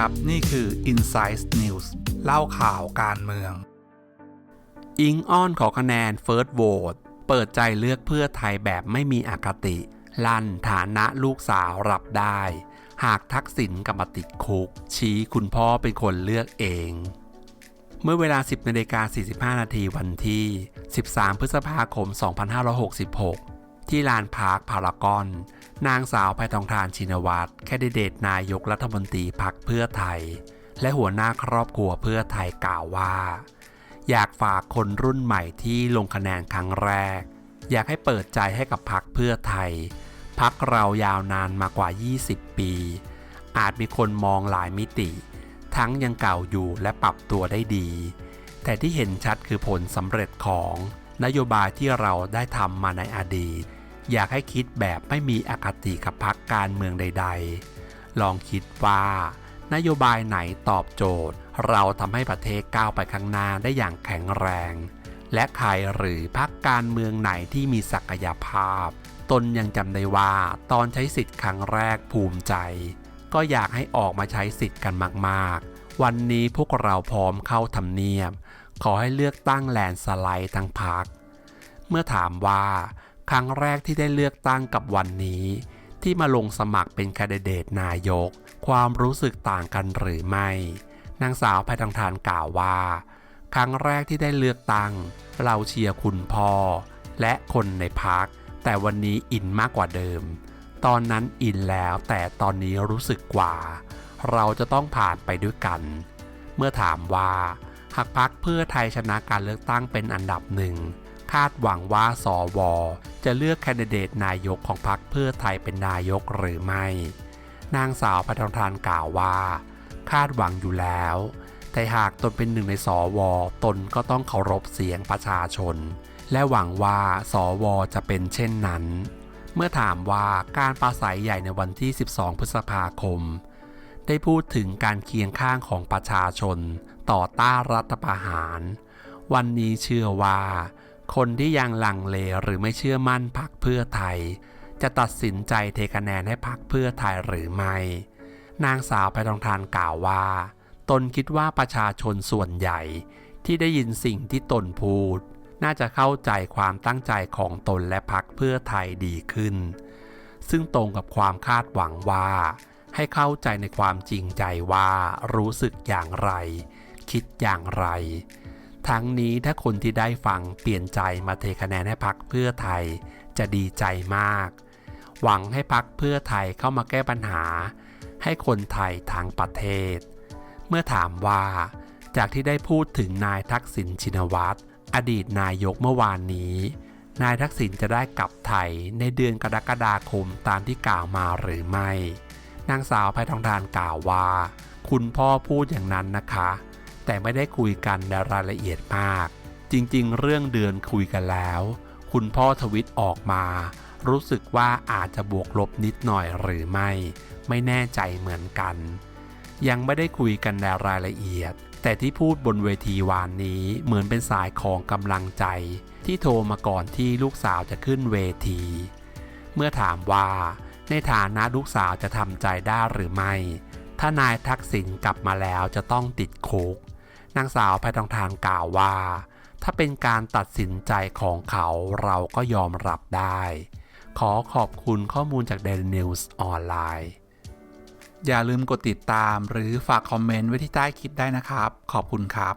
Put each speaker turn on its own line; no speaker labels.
ครับ นี่คือ Insight News เล่าข่าวการเมือง อิงอ้อนขอคะแนน First Vote เปิดใจเลือกเพื่อไทยแบบไม่มีอคติ ลั่นฐานะลูกสาวรับได้ หากทักษิณกลับมาติดคุก ชี้คุณพ่อเป็นคนเลือกเอง เมื่อเวลา 10นาฬิกา45 นาทีวันที่ 13 พฤษภาคม 2566 ที่ลานพาร์คพารากอน นางสาวไพทองทานชินวัตรแคนดิเดตนายกรัฐมนตรีพักเพื่อไทย และหัวหน้าครอบครัวเพื่อไทยกล่าวว่า อยากฝากคนรุ่นใหม่ที่ลงคะแนนครั้งแรก อยากให้เปิดใจให้กับพักเพื่อไทยพักเรายาวนานมากว่า 20 ปี อาจมีคนมองหลายมิติ ทั้งยังเก่าอยู่และปรับตัวได้ดี แต่ที่เห็นชัดคือผลสำเร็จของนโยบายที่เราได้ทำมาในอดีต อยากให้คิดแบบไม่มีอคติกับพักการเมืองใด ๆ ลองคิดว่านโยบายไหนตอบโจทย์ เราทำให้ประเทศก้าวไปข้างหน้าได้อย่างแข็งแรง และใครหรือพักการเมืองไหนที่มีศักยภาพ ตนยังจำได้ว่าตอนใช้สิทธิ์ครั้งแรกภูมิใจ ก็อยากให้ออกมาใช้สิทธิ์กันมากๆ วันนี้พวกเราพร้อมเข้าทำเนียบ ขอให้เลือกตั้งแลนด์สไลด์ทั้งพัก เมื่อถามว่า ครั้งแรกที่ได้เลือกตั้งกับวันนี้ ที่มาลงสมัครเป็นแคนดิเดตนายก ความรู้สึกต่างกันหรือไม่ นางสาวไพทองทานกล่าวว่า ครั้งแรกที่ได้เลือกตั้ง เราเชียร์คุณพ่อ และคนในพัก แต่วันนี้อินมากกว่าเดิม ตอนนั้นอินแล้วแต่ตอนนี้รู้สึกกว่า เราจะต้องผ่านไปด้วยกัน เมื่อถามว่าหากพักเพื่อไทยชนะการเลือกตั้งเป็นอันดับหนึ่ง คาดหวังว่าสว จะเลือกแคนดิเดตนายกของพรรคเพื่อไทยเป็นนายกหรือไม่ นางสาวพัฒนทานกล่าวว่า คาดหวังอยู่แล้ว แต่หากตนเป็นหนึ่งในสว ตนก็ต้องเคารพเสียงประชาชน และหวังว่าสว จะเป็นเช่นนั้น เมื่อถามว่าการปราศัยใหญ่ในวันที่ 12 พฤษภาคม ได้พูดถึงการเคียงข้างของประชาชน ต่อต้านรัฐประหาร วันนี้เชื่อว่า คนที่ยังลังเลหรือไม่เชื่อมั่นพรรคเพื่อไทย จะตัดสินใจเทคะแนนให้พรรคเพื่อไทยหรือไม่ นางสาวไพทองทานกล่าวว่า ตนคิดว่าประชาชนส่วนใหญ่ ที่ได้ยินสิ่งที่ตนพูด น่าจะเข้าใจความตั้งใจของตนและพรรคเพื่อไทยดีขึ้น ซึ่งตรงกับความคาดหวังว่า ให้เข้าใจในความจริงใจว่ารู้สึกอย่างไร คิดอย่างไร ทั้งนี้ถ้าคนที่ได้ฟังเปลี่ยนใจมาเทคะแนนให้พักเพื่อไทยจะดีใจมาก หวังให้พักเพื่อไทยเข้ามาแก้ปัญหา ให้คนไทยทั้งประเทศ เมื่อถามว่า จากที่ได้พูดถึงนายทักษิณชินวัตรอดีตนายกเมื่อวานนี้ นายทักษิณจะได้กลับไทยในเดือนกรกฎาคมตามที่กล่าวมาหรือไม่ นางสาวไพทองทานกล่าวว่า คุณพ่อพูดอย่างนั้นนะคะ แต่ไม่ได้คุยกันในรายละเอียดมาก จริงๆ เรื่องเดือนคุยกันแล้ว คุณพ่อทวิตออกมา รู้สึกว่าอาจจะบวกลบนิดหน่อยหรือไม่ ไม่แน่ใจเหมือนกัน ยังไม่ได้คุยกันในรายละเอียด แต่ที่พูดบนเวทีวานนี้เหมือนเป็นสายของกำลังใจ ที่โทรมาก่อนที่ลูกสาวจะขึ้นเวที เมื่อถามว่าในฐานะลูกสาวจะทำใจได้หรือไม่ ถ้านายทักษิณกลับมาแล้วจะต้องติดคุก นางสาวไพทองทานกล่าวว่า ถ้าเป็นการตัดสินใจของเขาเราก็ยอมรับได้ ขอขอบคุณข้อมูลจาก Daily News ออนไลน์ อย่าลืมกดติดตามหรือฝากคอมเมนต์ไว้ที่ใต้คลิปได้นะครับ ขอบคุณครับ